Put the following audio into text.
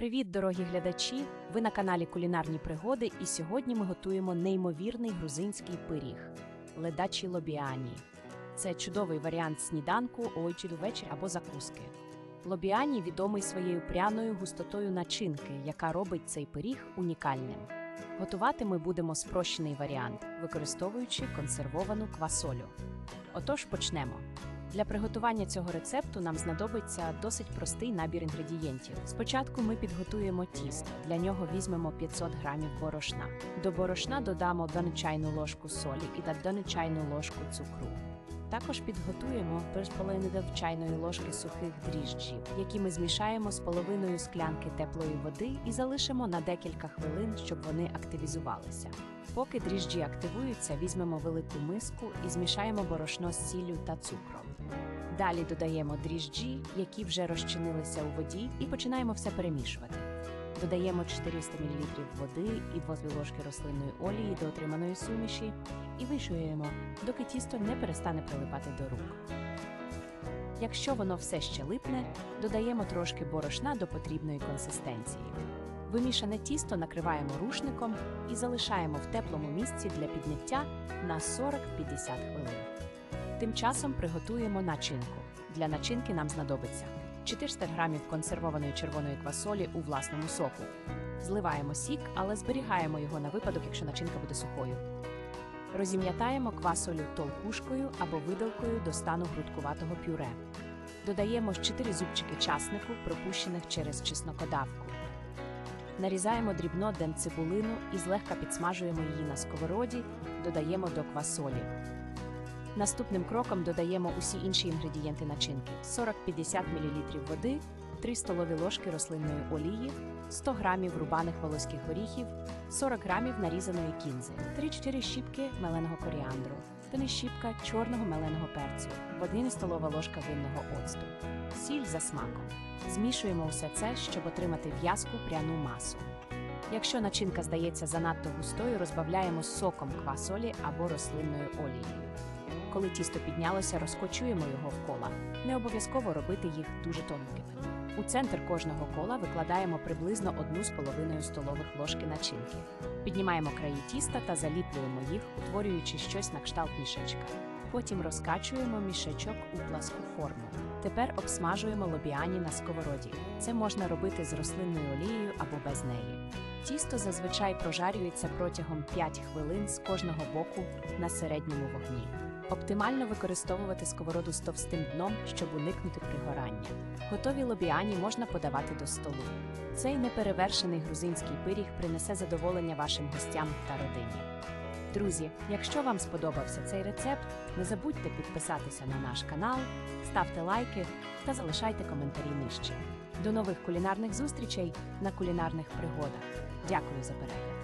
Привіт, дорогі глядачі! Ви на каналі Кулінарні пригоди, і сьогодні ми готуємо неймовірний грузинський пиріг ледачі лобіані. Це чудовий варіант сніданку, овочі до вечора або закуски. Лобіані відомий своєю пряною густотою начинки, яка робить цей пиріг унікальним. Готувати ми будемо спрощений варіант, використовуючи консервовану квасолю. Отож почнемо. Для приготування цього рецепту нам знадобиться досить простий набір інгредієнтів. Спочатку ми підготуємо тісто. Для нього візьмемо 500 грамів борошна. До борошна додамо 1 чайну ложку солі і 1 чайну ложку цукру. Також підготуємо половину чайної ложки сухих дріжджів, які ми змішаємо з половиною склянки теплої води і залишимо на декілька хвилин, щоб вони активізувалися. Поки дріжджі активуються, візьмемо велику миску і змішаємо борошно з сіллю та цукром. Далі додаємо дріжджі, які вже розчинилися у воді, і починаємо все перемішувати. Додаємо 400 мл води і 2 ложки рослинної олії до отриманої суміші і вишуємо, доки тісто не перестане прилипати до рук. Якщо воно все ще липне, додаємо трошки борошна до потрібної консистенції. Вимішане тісто накриваємо рушником і залишаємо в теплому місці для підняття на 40-50 хвилин. Тим часом приготуємо начинку. Для начинки нам знадобиться 400 грамів консервованої червоної квасолі у власному соку. Зливаємо сік, але зберігаємо його на випадок, якщо начинка буде сухою. Розім'ятаємо квасолю толкушкою або видалкою до стану грудкуватого пюре. Додаємо 4 зубчики часнику, пропущених через чеснокодавку. Нарізаємо дрібно ден цибулину і злегка підсмажуємо її на сковороді, додаємо до квасолі. Наступним кроком додаємо усі інші інгредієнти начинки: 40-50 мл води, 3 столові ложки рослинної олії, 100 грамів рубаних волоських горіхів, 40 грамів нарізаної кінзи, 3-4 щіпки меленого коріандру, 1 щіпка чорного меленого перцю, 1 столова ложка винного оцту, сіль за смаком. Змішуємо усе це, щоб отримати в'язку пряну масу. Якщо начинка здається занадто густою, розбавляємо соком квасолі або рослинною олією. Коли тісто піднялося, розкочуємо його в кола. Не обов'язково робити їх дуже тонкими. У центр кожного кола викладаємо приблизно одну з половиною столових ложки начинки. Піднімаємо краї тіста та заліплюємо їх, утворюючи щось на кшталт мішечка. Потім розкачуємо мішечок у пласку форму. Тепер обсмажуємо лобіані на сковороді. Це можна робити з рослинною олією або без неї. Тісто зазвичай прожарюється протягом 5 хвилин з кожного боку на середньому вогні. Оптимально використовувати сковороду з товстим дном, щоб уникнути пригорання. Готові лобіані можна подавати до столу. Цей неперевершений грузинський пиріг принесе задоволення вашим гостям та родині. Друзі, якщо вам сподобався цей рецепт, не забудьте підписатися на наш канал, ставте лайки та залишайте коментарі нижче. До нових кулінарних зустрічей на кулінарних пригодах. Дякую за перегляд!